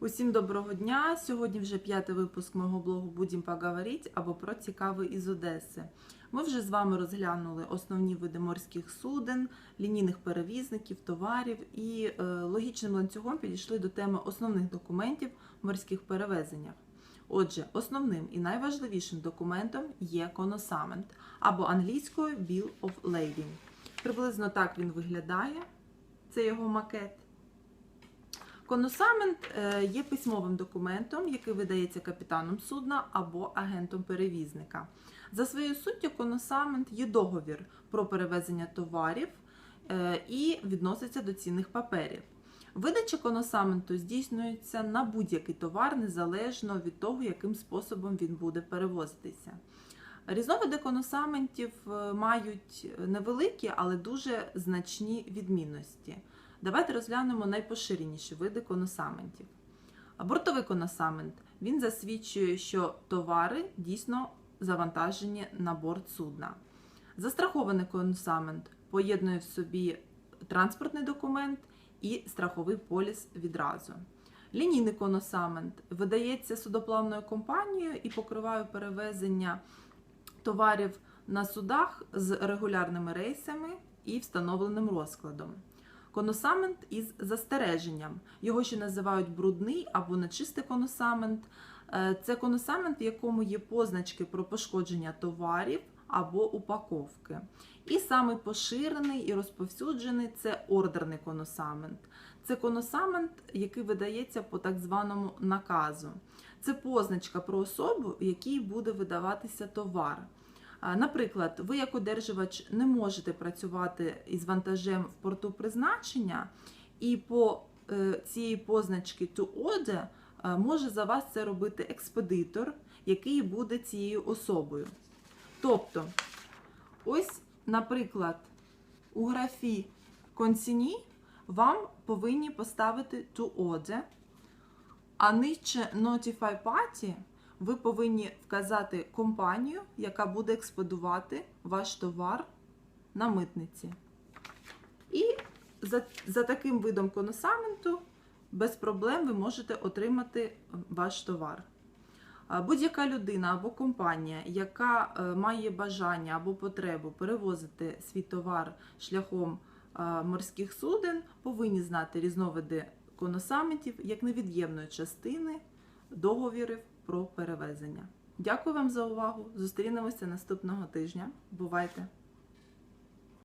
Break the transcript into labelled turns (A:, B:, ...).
A: Усім доброго дня! Сьогодні вже п'ятий випуск мого блогу Будім поговорить або про цікаве із Одеси. Ми вже з вами розглянули основні види морських суден, лінійних перевізників, товарів і е, логічним ланцюгом підійшли до теми основних документів морських перевезеннях. Отже, основним і найважливішим документом є коносамент або англійською Bill of Lading. Приблизно так він виглядає. Це його макет. Коносамент е, є письмовим документом, який видається капітаном судна або агентом перевізника. За своєю суттю, коносамент є договір про перевезення товарів е, і відноситься до цінних паперів. Видача коносаменту здійснюється на будь-який товар незалежно від того, яким способом він буде перевозитися. Різновиди коносаментів е, мають невеликі, але дуже значні відмінності. Давайте розглянемо найпоширеніші види коносаментів. А Бортовий коносамент він засвідчує, що товари дійсно завантажені на борт судна. Застрахований коносамент поєднує в собі транспортний документ і страховий поліс відразу. Лінійний коносамент видається судоплавною компанією і покриває перевезення товарів на судах з регулярними рейсами і встановленим розкладом. Коносамент із застереженням. Його ще називають брудний або нечистий коносамент. Е, Це коносамент, в якому є позначки про пошкодження товарів або упаковки. І самий поширений і розповсюджений це ордерний коносамент. Це коносамент, який видається по так званому наказу. Це позначка про особу, якій буде видаватися товар. Наприклад, ви як одержувач не можете працювати із вантажем в порту призначення, і по е, цієї позначки to order е, може за вас це робити експедитор, який буде цією особою. Тобто, ось, наприклад, у графі консіні вам повинні поставити to order, а нижче Notify Party ви повинні вказати компанію, яка буде експедувати ваш товар на митниці. І за, за таким видом коносаменту без проблем ви можете отримати ваш товар. Будь-яка людина або компанія, яка е, має бажання або потребу перевозити свій товар шляхом е, морських суден, повинні знати різновиди коносаментів як невід'ємної частини договірів про перевезення. Дякую вам за увагу. Зустрінемося наступного тижня. Бувайте!